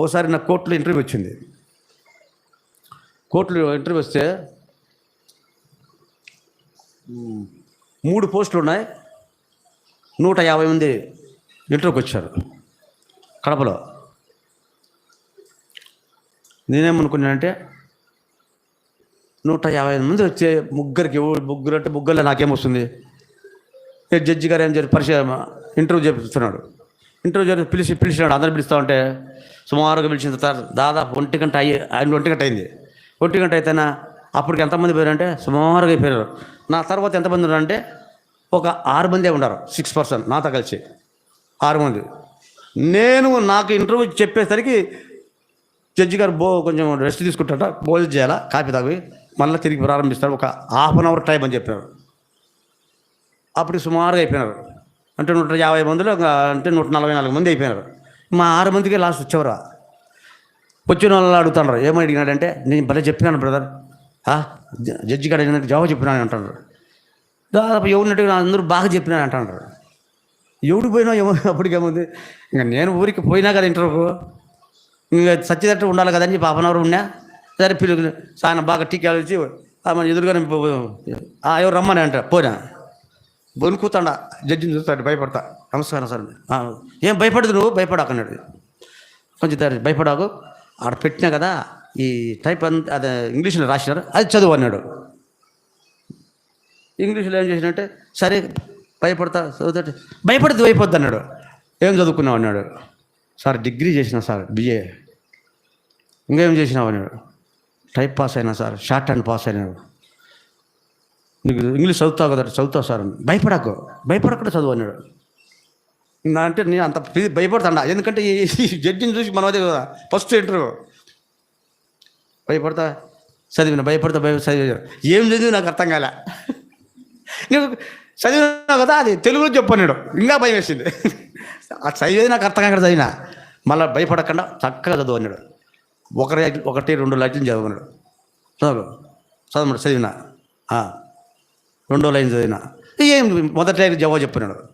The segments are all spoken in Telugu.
ఓసారి నా కోర్టులో ఇంటర్వ్యూ వచ్చింది. కోర్టులో ఇంటర్వ్యూ వస్తే మూడు పోస్టులు ఉన్నాయి. నూట యాభై మంది ఇంటర్వ్యూకి వచ్చారు కడపలో. నేనేమనుకున్నానంటే నూట యాభై ఐదు మంది వచ్చే ముగ్గురికి ముగ్గురు అంటే ముగ్గురులో నాకేమొస్తుంది ఏ జడ్జి గారు ఏం చెప్పి పరిచయం ఇంటర్వ్యూ చేపిస్తున్నాడు. ఇంటర్వ్యూ పిలిచి పిలిచినాడు. అందరు పిలుస్తూ ఉంటే సుమారుగా పిలిచిన తర్వాత దాదాపు ఒంటి గంట అయ్యి ఆయన ఒంటి గంట అయింది. ఒంటి గంట అయితేనా? అప్పటికి ఎంతమంది పోయారంటే సుమారుగా అయిపోయారు నా తర్వాత ఎంతమంది ఉన్నారంటే ఒక ఆరు మందే ఉన్నారు సిక్స్ పర్సెంట్ నాతో కలిసి. ఆరు మంది. నేను నాకు ఇంటర్వ్యూ చెప్పేసరికి జడ్జి గారు బో కొంచెం రెస్ట్ తీసుకుంటాట భోజనం చేయాలా? కాఫీ తాగి మళ్ళీ తిరిగి ప్రారంభిస్తారు. ఒక హాఫ్ అన్ అవర్ టైం అని చెప్పారు. అప్పుడు సుమారుగా అయిపోయినారు. అంటే నూట యాభై మందిలో అంటే నూట నలభై నాలుగు మంది అయిపోయినారు. మా ఆరు మందికి లాస్ట్ వచ్చేవారు. వచ్చిన వాళ్ళు అడుగుతున్నారు ఏమని అడిగినాడంటే నేను భలే చెప్పినాను బ్రదర్. జడ్జి గారు అడిగినట్టు జవాబు చెప్పినాను అంటున్నారు. దాదాపు ఎవరినట్టు అందరూ బాగా చెప్పినాను అంటున్నారు. ఎవడికి పోయినా ఏమో అప్పటికేముంది ఇంకా నేను ఊరికి పోయినా కదా ఇంటర్వ్యూకు ఇంకా సత్యదట్టు ఉండాలి కదని చెప్పి హాఫ్ అన్ అవర్ ఉన్నా సరే పిల్లలు సాయన బాగా టీకాలు ఇచ్చి ఆమె ఎదురుగానే ఎవరు రమ్మని అంటారు పోయినా. బొనుకుతాడా జడ్జిని చూస్తాడు భయపడతా. నమస్కారం సార్. ఏం భయపడదు నువ్వు? భయపడాకు అన్నాడు. కొంచెం భయపడాకు. ఆడ పెట్టినా కదా ఈ టైప్ అంత అదే ఇంగ్లీష్లో రాసినారు అది చదువు అన్నాడు. ఇంగ్లీష్లో ఏం చేసినట్టే సరే భయపడతా చదువుతాడు. భయపడద్దు భయపడద్దు అన్నాడు. ఏం చదువుకున్నావు అన్నాడు. సార్ డిగ్రీ చేసిన సార్ బిఏ ఇంకేం చేసినావు అన్నాడు. టైప్ పాస్ అయినా సార్ షార్ట్ హ్యాండ్ పాస్ అయినాడు. నీకు ఇంగ్లీష్ చదువుతావు కదా చదువుతావు సార్ అని. భయపడకు భయపడకుండా చదువు అన్నాడు. నా అంటే నేను అంత భయపడతాడా ఎందుకంటే ఈ జడ్జిని చూసి మనం అదే కదా ఫస్ట్ ఇంటర్వ్యూ. భయపడతా? చదివిన భయపడతా భయ చదివే ఏం చదివి నాకు అర్థం కాలే. నువ్వు చదివినా కదా అది తెలుగులో చెప్పన్నాడు ఇంకా భయం వేసింది. ఆ చదివేది నాకు అర్థం కాక చదివినా. మళ్ళీ భయపడకుండా చక్కగా చదువు అన్నాడు. ఒకరి ఒకటి రెండు లైట్లు చదువుకున్నాడు చదువు చదవమన్నాడు చదివినా. రెండో లైన్ చదివినా. ఏం మొదటి లైన్ జవాబు చెప్పినాడు.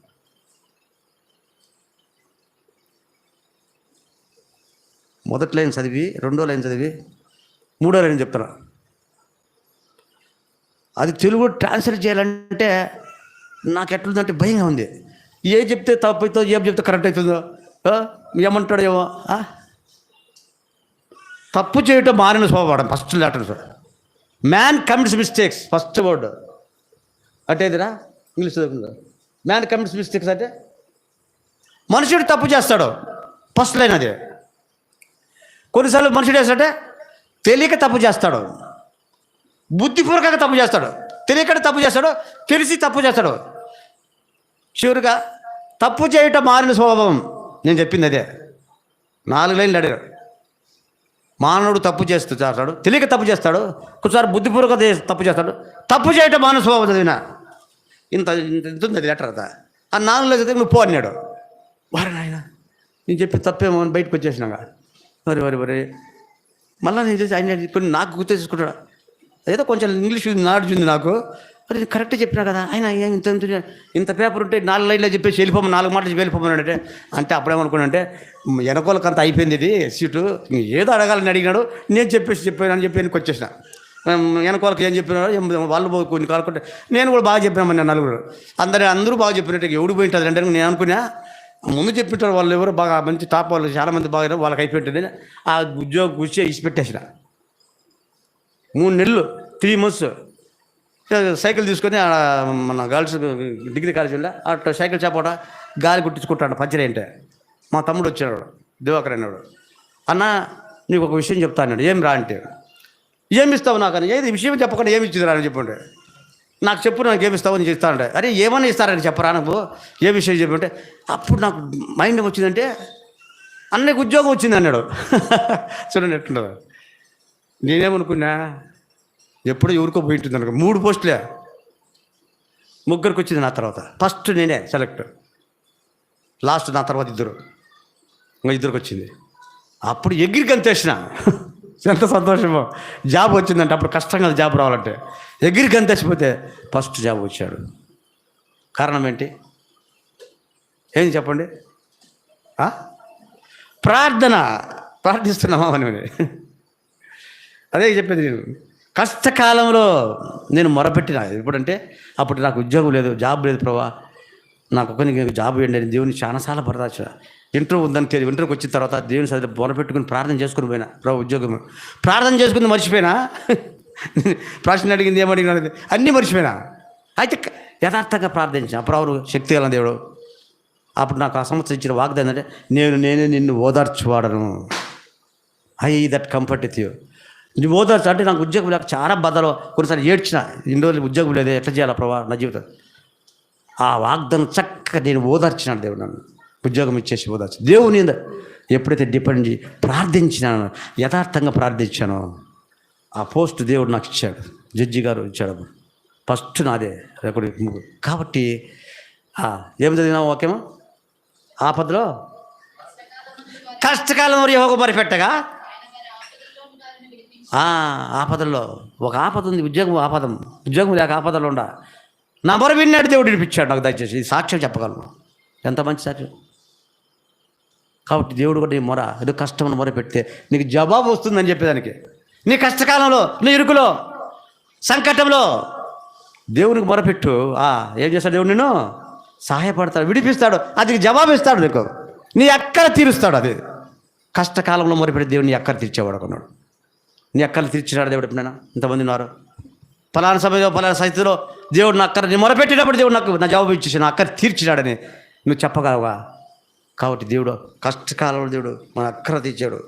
మొదటి లైన్ చదివి రెండో లైన్ చదివి మూడో లైన్ చెప్తున్నా. అది తెలుగు ట్రాన్స్లేట్ చేయాలంటే నాకు ఎట్లుందంటే భయంగా ఉంది. ఏ చెప్తే తప్పు అవుతుందో ఏం చెప్తే కరెక్ట్ అవుతుందో ఏమంటాడు ఏమంటాడో ఏమో తప్పు చేయటం మారిన స్వభావం first letter sir man commits mistakes first word అంటే ఏదిరా? ఇంగ్లీష్ చదువుకుందా? మ్యాన్ కమిట్స్ మిస్టేక్స్ అంటే? మనుషుడు తప్పు చేస్తాడు. ఫస్ట్ లైన్ అది. కొన్నిసార్లు మనుషుడు వేస్తాడే తెలియక తప్పు చేస్తాడు. బుద్ధిపూర్వకంగా తప్పు చేస్తాడు. తెలియక తప్పు చేస్తాడు. తెలిసి తప్పు చేస్తాడు. చివరిగా తప్పు చేయటం మారిన స్వభావం. నేను చెప్పింది అదే. నాలుగు లైన్లు అడిగారు మానవుడు తప్పు చేస్తూ చేస్తాడు. తెలియక తప్పు చేస్తాడు. ఒకసారి బుద్ధిపూర్వక తప్పు చేస్తాడు. తప్పు చేయటం మానవ స్వభావం చదివినా. ఇంత ఇంత ఇంత ఉంది అది లెటర్ అంతా. ఆ నాలుగులో చదివి నువ్వు పో అన్నాడు. వారు నాయన నేను చెప్పి తప్పేమో అని బయటకు వచ్చేసినాక వరి వరి వరి మళ్ళీ నేను చేసి ఆయన కొన్ని నాకు గుర్తు చేసుకుంటాడు? ఏదో కొంచెం ఇంగ్లీష్ నాలెడ్జ్ ఉంది నాకు. మరి కరెక్ట్గా కరెక్ట్ చెప్పినా కదా ఆయన ఇంత ఇంత ఇంత పేపర్ ఉంటే నాలుగు లైన్లో చెప్పేసి వెళ్ళిపోమ నాలుగు మాటలు చెప్పి వెళ్ళిపోమన్నాడంటే అంటే అప్పుడేమనుకున్నానంటే వెనకోలకంత అయిపోయింది ఇది సీటు. ఏదో అడగాలని అడిగినాడు నేను చెప్పేసి చెప్పాను అని చెప్పి వెనక్కి వచ్చేసిన. వెనకోలకి ఏం చెప్పినారు వాళ్ళు కొన్ని కాలుకుంటే నేను కూడా బాగా చెప్పినామని నలుగురు. అందరూ అందరూ బాగా చెప్పినట్టు ఎవడు పోయింటుంది అంటే నేను అనుకున్నా ముందు చెప్పింటారు వాళ్ళు ఎవరు బాగా మంచి టాప్ వాళ్ళు చాలా మంది బాగా వాళ్ళకి అయిపోయింటుంది ఆ ఉద్యోగం కూర్చో ఇచ్చి పెట్టేసిన. మూడు నెలలు త్రీ మంత్స్ సైకిల్ తీసుకొని మన గర్ల్స్ డిగ్రీ కాలేజీలో ఉండే అట్లా సైకిల్ చేపట గాలి కుట్టించుకుంటాడు పంచర్ ఏంటే మా తమ్ముడు వచ్చాడు. దివాకర్ అన్నాడు అన్న నీకు ఒక విషయం చెప్తాను ఏం రా అంటే ఏమి ఇస్తావు నాకు అని. ఏది విషయం చెప్పకుండా ఏమి ఇచ్చింది అని చెప్పండి. నాకు చెప్పు నాకు ఏమిస్తావు అని చెప్తానంటే అరే ఏమైనా ఇస్తారని చెప్పరా నాకు ఏ విషయం చెప్పంటే అప్పుడు నాకు మైండ్ వచ్చిందంటే అన్నయ్యకు ఉద్యోగం వచ్చింది అన్నాడు. చూడండి ఎట్లుండదు నేనేమనుకున్నా ఎప్పుడో ఎవరికో పోయి ఉంటుంది అనుకో మూడు పోస్టులే. ముగ్గురికి వచ్చింది నా తర్వాత. ఫస్ట్ నేనే సెలెక్ట్. లాస్ట్ నా తర్వాత ఇద్దరు. ఇంకా ఇద్దరికి వచ్చింది. అప్పుడు ఎగిరికి అంతేసిన ఎంత సంతోషమో. జాబ్ వచ్చిందంటే అప్పుడు కష్టంగా జాబ్ రావాలంటే. ఎగిరికి అంతేసిపోతే ఫస్ట్ జాబ్ వచ్చాడు. కారణం ఏంటి? ఏం చెప్పండి? ప్రార్థన. ప్రార్థిస్తున్నామా అని అదే చెప్పేది నేను. కష్టకాలంలో నేను మొరపెట్టిన. ఎప్పుడంటే అప్పుడు నాకు ఉద్యోగం లేదు జాబ్ లేదు ప్రభా. నాకు ఒక జాబ్ ఇవ్వండి. దేవుని చాలాసార్లు ప్రార్థించిన ఇంటర్వ్యూ ఉందని తెలియదు. ఇంటర్వ్యూకి వచ్చిన తర్వాత దేవుని సరే మొరపెట్టుకుని ప్రార్థన చేసుకుని పోయినా ప్రభు ఉద్యోగం. ప్రార్థన చేసుకుని మర్చిపోయినా? ప్రశ్న అడిగింది ఏమడిగిన అన్నీ మర్చిపోయినా? అయితే యథార్థంగా ప్రార్థించిన. అప్పుడు ఎవరు శక్తి గల దేవుడు అప్పుడు నాకు ఆ సంవత్సరం ఇచ్చిన వాగ్దానం అంటే నేను నేనే నిన్ను ఓదార్చువాడను. I that comfort with you నువ్వు ఓదార్చు అంటే నాకు ఉద్యోగం లేక చాలా బాధలో కొన్నిసార్లు ఏడ్చిన. ఇన్ని రోజులు ఉద్యోగం లేదు ఎట్లా చేయాలి ప్రభావ నా జీవితం? ఆ వాగ్దానం చక్కగా నేను ఓదార్చినాడు దేవుడు నన్ను. ఉద్యోగం ఇచ్చేసి పోదాచ్చు. దేవుని మీద ఎప్పుడైతే డిపెండ్ చేసి యథార్థంగా ప్రార్థించానో ఆ పోస్ట్ దేవుడు నాకు ఇచ్చాడు. జడ్జి గారు ఇచ్చాడు ఫస్ట్ నాదే రేపటి కాబట్టి ఏమి ఏం ఓకేమో ఆపదలో? కష్టకాలం మరి ఒక మరి పెట్టగా ఆ, ఆపదల్లో. ఒక ఆపద ఉంది ఉద్యోగం ఆపదం. ఉద్యోగం లేక ఆపదలో ఉండ. నా మొర విన్నాడు దేవుడు వినిపించాడు నాకు దయచేసి. సాక్ష్యం చెప్పగలను. ఎంత మంచి సాక్ష్యం? కాబట్టి దేవుడు కూడా నీ మొర ఏదో కష్టం మొర పెడితే నీకు జవాబు వస్తుందని చెప్పేదానికి. నీ కష్టకాలంలో నీ ఇరుకులో సంకటంలో దేవునికి మొరపెట్టు ఆ, ఏం చేస్తాడు దేవుడు నేను సహాయపడతాడు విడిపిస్తాడు అది జవాబు ఇస్తాడు నీకు. నీ అక్కర తీరుస్తాడు అది. కష్టకాలంలో మొరపెట్టి దేవుడు నీ అక్కర తీర్చేవాడు అనుకున్నాడు నీ ఎక్కడ తీర్చినాడు దేవుడు ఎప్పుడైనా? ఇంతమంది ఉన్నారు. ఫలానా సమయంలో ఫలానా సైతులో దేవుడు నా అక్కర నీ మొరపెట్టినప్పుడు దేవుడు నాకు నా జవాబు ఇచ్చేసి నా అక్కర తీర్చినాడని నువ్వు చెప్పగలవా? కాబట్టి దేవుడు కష్టకాలంలో దేవుడు మన అక్కర తీర్చాడు.